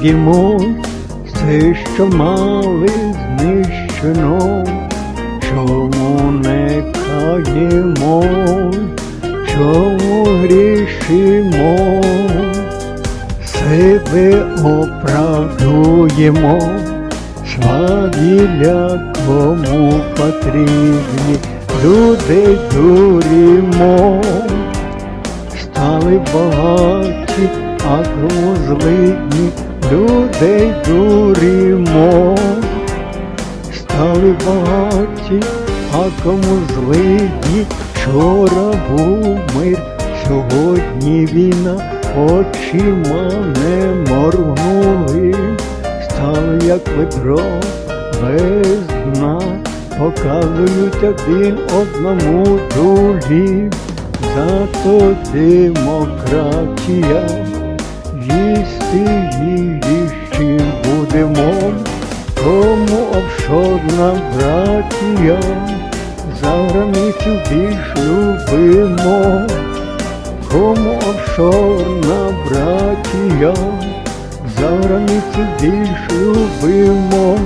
згадімо все, що мали знищено, чому не каємо, чому грішимо, себе оправдуємо, свавілля кому потрібні, людей дуримо стали багаті, злидні людей дуримо. Стали багаті, а кому злидні, вчора був мир, сьогодні війна, очима не моргнули, стали як ведро без дна, показують один одному дулі. Зато демократія, їсти її чим будемо, кому офшорна братія, за границю більш любимо, кому офшорна братія, за границю більш любимо,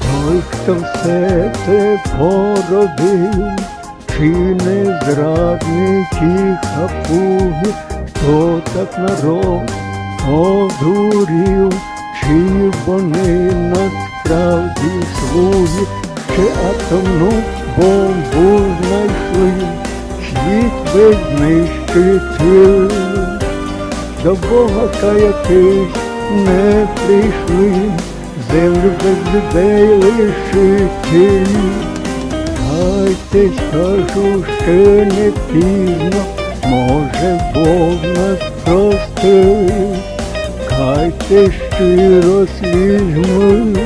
той, хто все це поробив. Чи не зрадники хапуги, хто так народ одурів, чи вони насправді слуги, чи атомну бомбу знайшли, світ весь знищити, до Бога каятись не прийшли, землю без людей лишити. Кайтесь, кажу, ще не пізно, може Бог нас прости, хай ти щиро слізьми,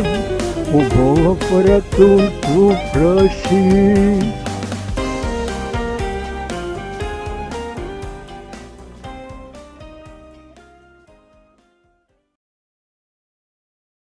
у Бога порятунку просіть.